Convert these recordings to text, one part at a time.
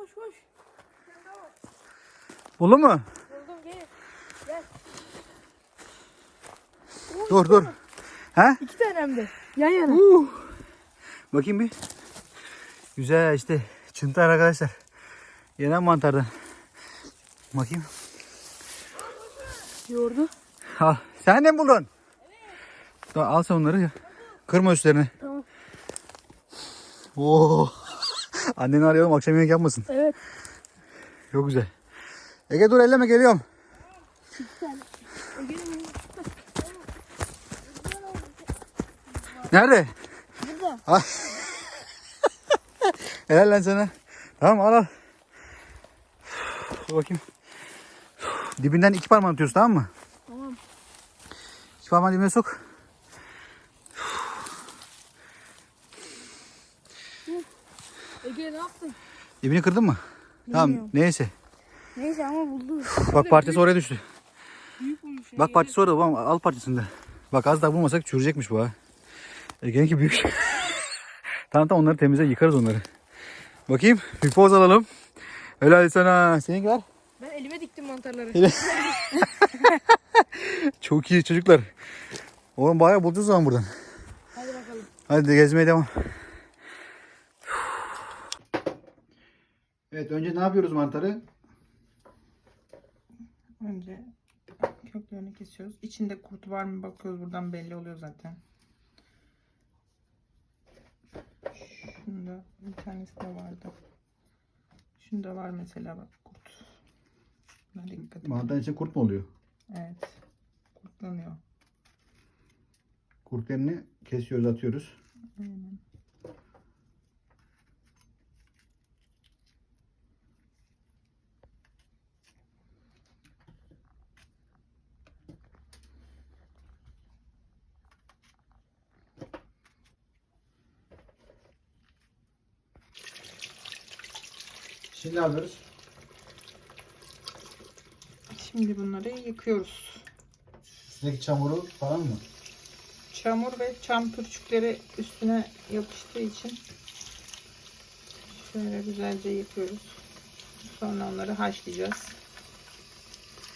koş koş. Buldun mu? Buldum gel. Gel. Dur dur. He? İki tane hem de. Yan yana. Uh. Bakayım bir. Güzel işte. Çıntar arkadaşlar. Yenen mantardan. Bakayım. Yoğurdu. Al. Sen de mi buldun? Evet. Al sen onları. Kırma üstlerini. Tamam. Oo. Anneni arayalım akşam yemek yapmasın. Evet. Çok güzel. Ege dur elleme geliyorum. Nerede? burada. Al. Helal lan sana. Tamam al al. Dur bakayım. Dibinden iki parmağını tutuyorsun tamam mı? Tamam. İki parmağını dibine sok. Ne yaptın? Dibini kırdın mı? Tamam Bilmiyorum. neyse. Neyse ama buldu. Bak parçası oraya düştü. Büyük bulmuş. Bak parçası orada. Bak, al parçasını da. Bak az daha bulmasak çürüyecekmiş bu ha. Ege'ninki büyük. tamam tamam onları temizle yıkarız onları. Bakayım bir poz alalım. Helal sana. Seninki var. Ben elime diktim mantarları. Çok iyi çocuklar. Oğlum bayağı bulacağız zaman buradan. Hadi bakalım. Hadi gezmeye devam. Evet önce ne yapıyoruz mantarı? Önce köklerini kesiyoruz. İçinde kurt var mı bakıyoruz. Buradan belli oluyor zaten. Şunda bir tanesi de vardı. Şunda var mesela bak kurt. Buna dikkat edin. Mantarın içinde kurt mu oluyor? Evet. Kurtlanıyor. Kurtlarını kesiyoruz atıyoruz. Aynen. Şimdi ne yapıyoruz? Şimdi bunları yıkıyoruz. Üstündeki çamuru falan mı? Çamur ve çam pürçükleri üstüne yapıştığı için şöyle güzelce yıkıyoruz. Sonra onları haşlayacağız.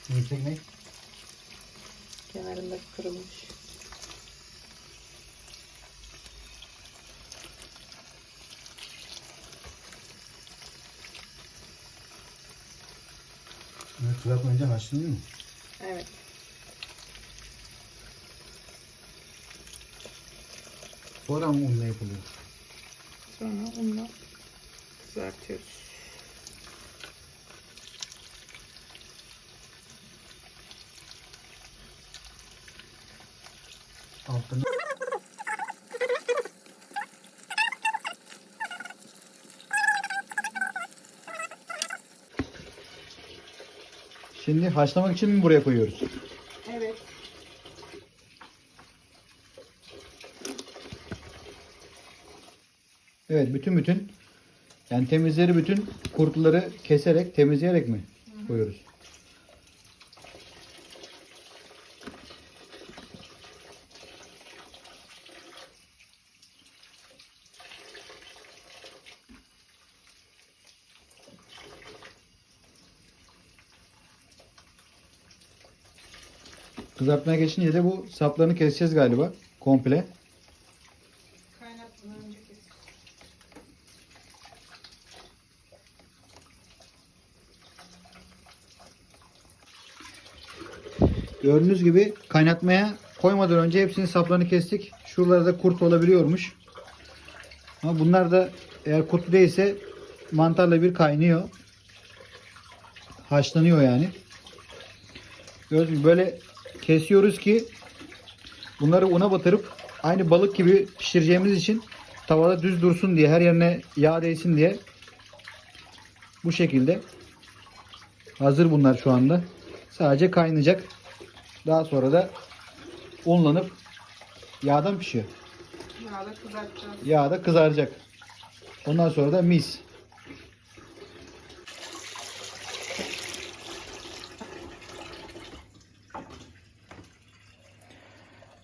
Yüksek ne? Kenarında kırılmış. Evet, kızartmayınca haşlanıyor mu? Evet. Sonra mı unla yapılıyor? Sonra unla kızartıyoruz. Altını. Şimdi haşlamak için mi buraya koyuyoruz? Evet. Evet bütün bütün yani temizleri bütün kurtları keserek temizleyerek mi koyuyoruz? Kızartmaya geçince de bu saplarını keseceğiz galiba komple. Kaynatmadan önce kes. Gördüğünüz gibi kaynatmaya koymadan önce hepsinin saplarını kestik. Şuralarda kurt olabiliyormuş. Ama bunlar da eğer kurtlu değilse mantarla bir kaynıyor. Haşlanıyor yani. Gördüğünüz gibi böyle kesiyoruz ki bunları una batırıp aynı balık gibi pişireceğimiz için tavada düz dursun diye her yerine yağ değsin diye bu şekilde hazır bunlar şu anda. Sadece kaynayacak. Daha sonra da unlanıp yağdan pişiyor. Yağda kızartacağız. Yağda kızaracak. Ondan sonra da mis.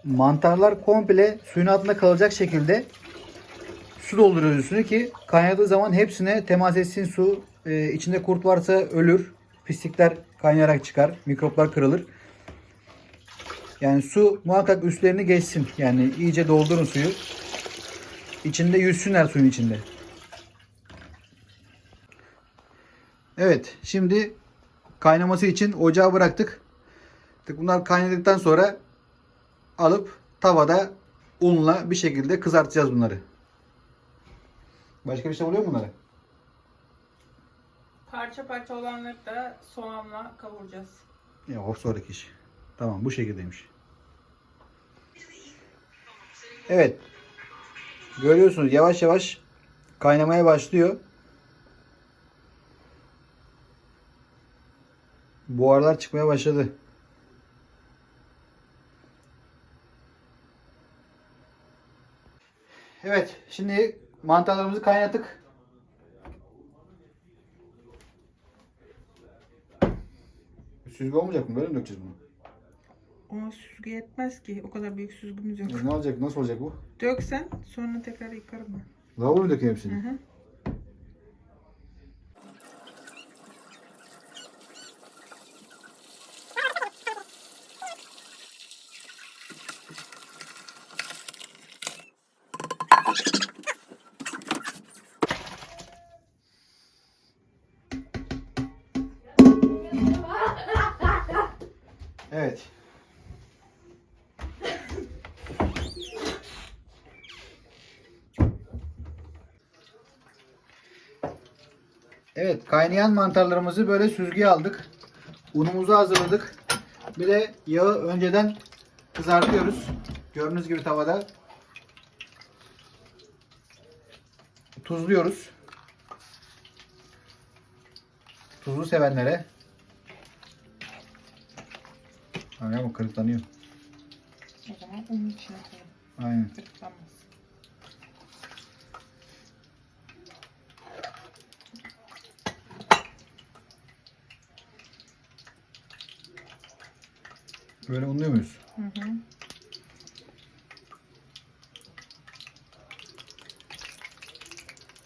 Mantarlar komple suyun altında kalacak şekilde su dolduruyoruz üstüne ki kaynadığı zaman hepsine temas etsin su. Ee, içinde kurt varsa ölür. Pislikler kaynayarak çıkar. Mikroplar kırılır. Yani su muhakkak üstlerini geçsin. Yani iyice doldurun suyu. İçinde yüzsünler suyun içinde. Evet şimdi kaynaması için ocağa bıraktık. Bunlar kaynadıktan sonra alıp tavada unla bir şekilde kızartacağız bunları. Başka bir şey oluyor mu bunlara? Parça parça olanları da soğanla kavuracağız. Ya o sonraki iş. Tamam bu şekildeymiş. Evet. Görüyorsunuz yavaş yavaş kaynamaya başlıyor. Buharlar çıkmaya başladı. Evet, şimdi mantarlarımızı kaynattık. Süzge olmayacak mı? Böyle mi dökeceğiz bunu? Ona süzge yetmez ki. O kadar büyük süzgümüz yok. E, ne olacak? Nasıl olacak bu? Döksen sonra tekrar yıkarım ben. Lavaboya mı dökeyim Hı hepsini? hı. Evet. Evet, kaynayan mantarlarımızı böyle süzgeye aldık. Unumuzu hazırladık. Bir de yağı önceden kızartıyoruz. Gördüğünüz gibi tavada. Tuzluyoruz. Tuzlu sevenlere. Ama kırıklanıyor. O zaman onun içine koyalım. Aynen. Kırıklanmaz. Böyle unluyor muyuz? Hı hı.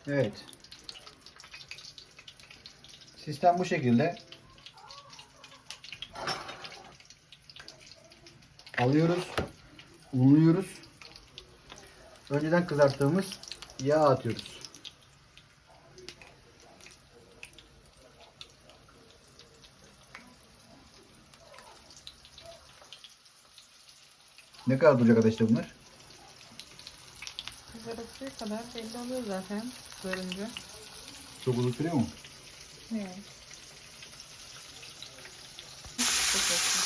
Evet. Sistem bu şekilde. Alıyoruz. Unluyoruz. Önceden kızarttığımız yağ atıyoruz. Ne kadar duracak arkadaşlar bunlar? Kızarısı kadar belli oluyor zaten kızarınca. Çok uzun sürüyor mu? Evet. Çok olsun.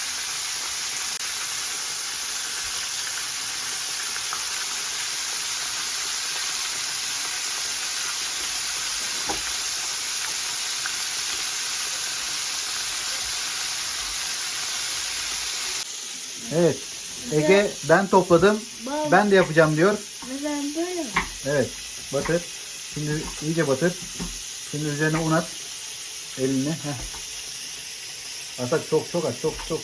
Evet. Ege ben topladım. Ben de yapacağım diyor. Mesela böyle. Evet. Batır. Şimdi iyice batır. Şimdi üzerine un at. Eline. Heh. Atak çok çok at. Çok çok.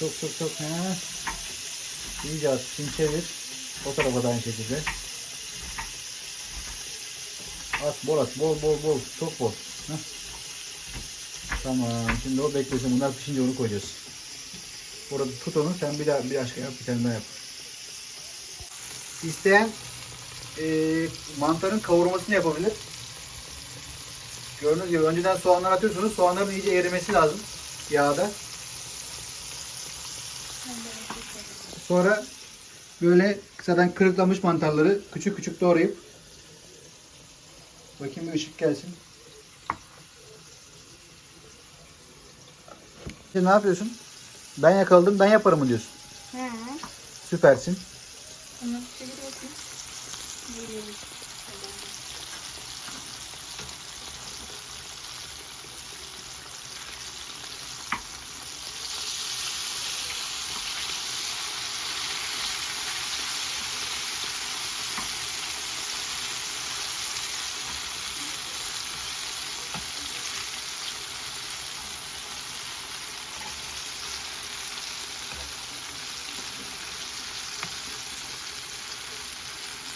Çok çok çok. Heh. İyice at. Şimdi çevir. O tarafa da aynı şekilde. At bol at. Bol bol bol. Çok bol. Heh. Tamam. Şimdi o beklesin. Bunlar pişince onu koyacağız. Burada tut onu. Sen bir daha bir başka yap. Bir tane daha yap. İsteyen e, mantarın kavurmasını yapabilir. Gördüğünüz gibi önceden soğanlar atıyorsunuz. Soğanların iyice erimesi lazım yağda. Sonra böyle zaten kırıklamış mantarları küçük küçük doğrayıp bakayım bir ışık gelsin. Şimdi ne yapıyorsun? Ben yakaladım, ben yaparım mı diyorsun? He. Süpersin. Çevir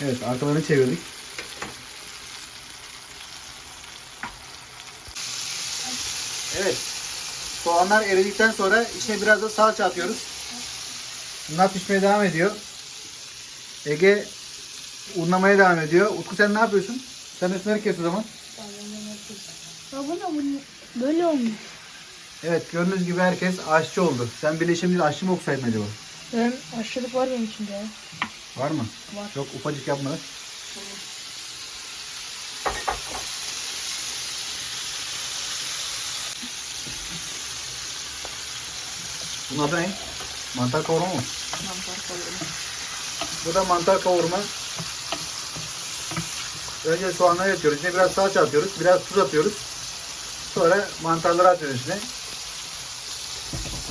Evet arkalarını çevirdik. Evet. Soğanlar eridikten sonra içine biraz da salça atıyoruz. Bunlar pişmeye devam ediyor. Ege unlamaya devam ediyor. Utku sen ne yapıyorsun? Sen üstleri kes o zaman. Böyle olmuş. Evet gördüğünüz gibi herkes aşçı oldu. Sen değil aşçı mı okusaydın acaba? Ben aşçılık var benim içinde ya. Var mı? Var. Çok ufacık yapmadık. Bunun adı ne? Mantar kavurma mı? Mantar kavurma. Bu da mantar kavurma. Önce soğanları atıyoruz. İçine biraz salça atıyoruz. Biraz tuz atıyoruz. Sonra mantarları atıyoruz içine.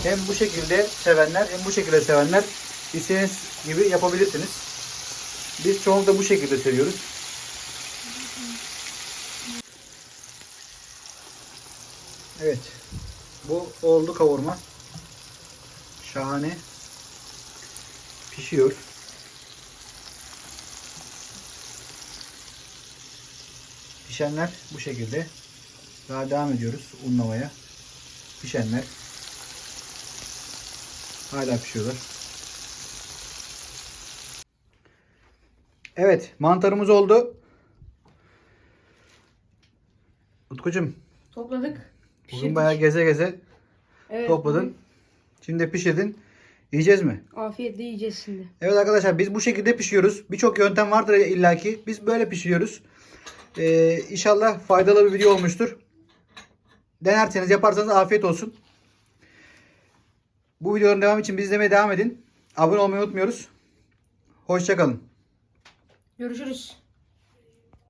Hem bu şekilde sevenler hem bu şekilde sevenler istediğiniz gibi yapabilirsiniz. Biz çoğunlukla bu şekilde seviyoruz. Evet. Bu oldu kavurma. Şahane. Pişiyor. Pişenler bu şekilde. Daha devam ediyoruz unlamaya. Pişenler hala pişiyorlar. Evet, mantarımız oldu. Utkucum, Topladık. bugün bayağı geze geze Evet, topladın. Şimdi de pişirdin. Yiyeceğiz mi? Afiyetle yiyeceğiz şimdi. Evet arkadaşlar biz bu şekilde pişiriyoruz. Birçok yöntem vardır illaki. Biz böyle pişiriyoruz. Ee, inşallah faydalı bir video olmuştur. Denerseniz yaparsanız afiyet olsun. Bu videoların devamı için bizi izlemeye devam edin. Abone olmayı unutmuyoruz. Hoşçakalın. Görüşürüz.